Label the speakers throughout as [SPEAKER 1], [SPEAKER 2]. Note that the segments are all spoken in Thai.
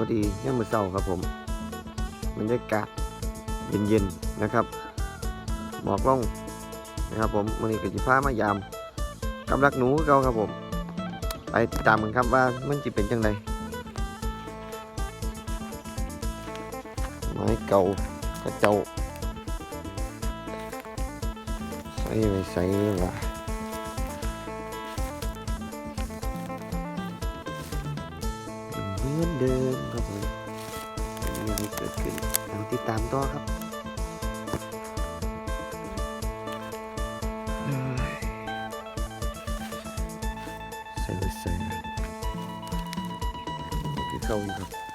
[SPEAKER 1] วัสดีย่ามมือเศร้าครับผมบรรยากาศเย็นๆนะครับหมอกล่องนะครับผมวันนี้ก็จิพามายามกำลักหนูเก่าครับผม ไปติดตามกันครับว่ามันจะเป็นจังไดไม้เก่ากระเจ้าใส่ไปใส่ว่ะ เหมือนเดิมครับผมมีอะไรเกิดขึ้นเราติดตามต่อครับเอ้ยใส่ไปใส่นะคือเข้าอยู่ครับ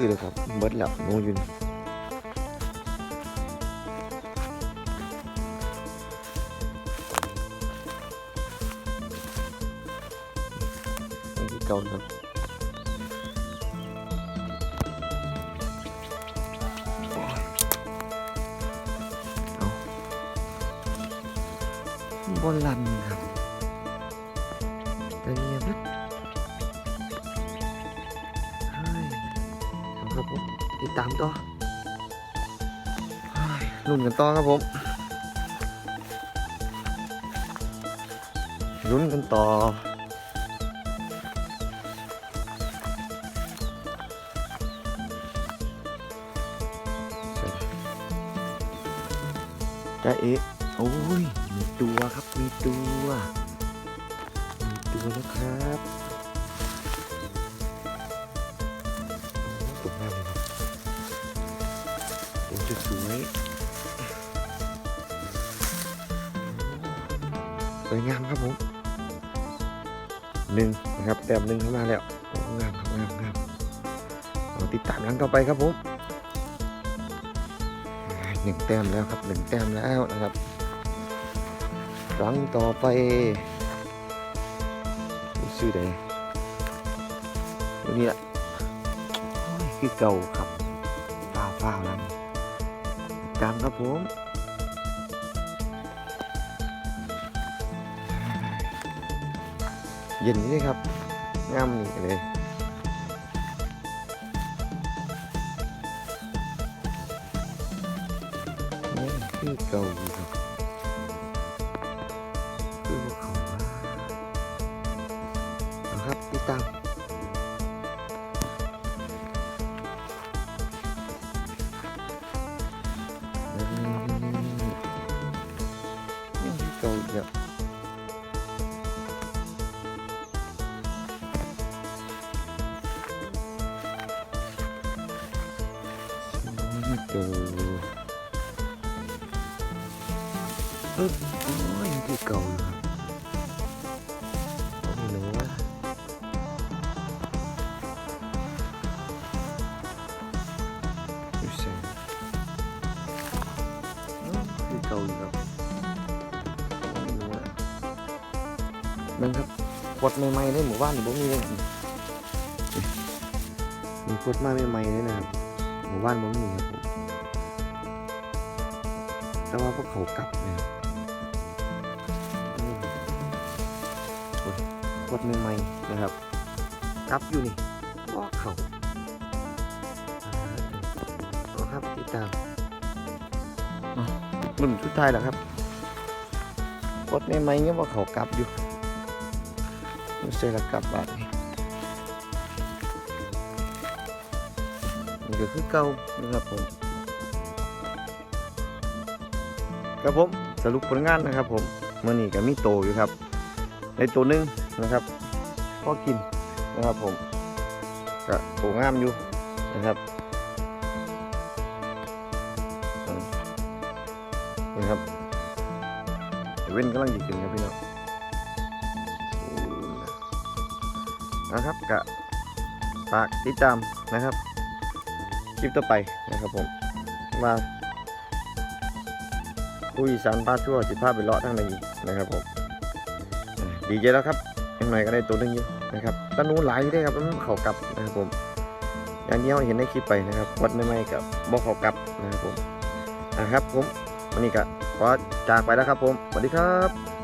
[SPEAKER 1] คือเลยครับเบิดแล้วหนูอยืนนี่เก่าครับโอ้ยเอาบอลลันครับต่เงียบ ครับผมติดตามต่อลุ้นกันต่อครับผมลุ้นกันต่อจ้าเอ๊ะโอ้ย มีตัวครับ มีตัว มีตัวนะครับ จะสวยสวยงามครับผมหนึ่งนะครับแต้มหนึ่งเข้ามาแล้วโอ้งามครับงามงามเอาติดตามหลังต่อไปครับผมอ่าหนึ่งแต้มแล้วครับหนึ่งแต้มแล้วนะครับหลังต่อไปชื่อใดตัวนี้แหละโอ้ยคือเก่าครับฟ้าวฟ้าวแล้ว นี่ติดตามครับผมเย็นนี่ครับงามนี่เลยนี่คือเก่าครับคือว่าเขาว่าเอาครับติดตาม คือเก่าอีกแล้วนี่เก่าอึ๊ เบิ่งครับกดใหม่ๆในหมู่บ้านนี่บ่มีเลยครับมีกดมาใหม่ๆเลยนะครับหมู่บ้านบ่มีครับผมแต่ว่าพวกเขากลับนะครับอืมกดกดใหม่ๆนะครับกลับอยู่นี่ก็เขาเอาครับติดตามอะรุ่นสุดท้ายแล้วครับกดใหม่ๆยังว่าเขากลับอยู่ ไม่ใช่ละกลับบานี่นี่ก็คือเก่านะครับผมครับผมสรุปผลงานนะครับผมเมื่อนี้ก็มีโตอยู่ครับ ในตัวหนึงนะครับพอกินนะครับผมก็โตงามอยู่นะครับนี่ครับเว้นกำลังจะกินครับพี่น้อง นะครับกะฝากติดตามนะครับ คลิปต่อไปนะครับผมมาผู้อีสานพาชั่วสิพาพไปเลาะทั้งในอีกนะครับผมดีใจแล้วครับยังไงก็ได้ตัวหนึงอยู่นะครับตะนูหลายอยู่ได้ครับมันเขากลับนะครับผมอย่างที่เราเห็นในคลิปไปนะครับวัดไม่ไม่กับบ่เขากลับนะครับผมนะครับผมวันนี้ก็ขอจากไปแล้วครับผมสวัสดีครับ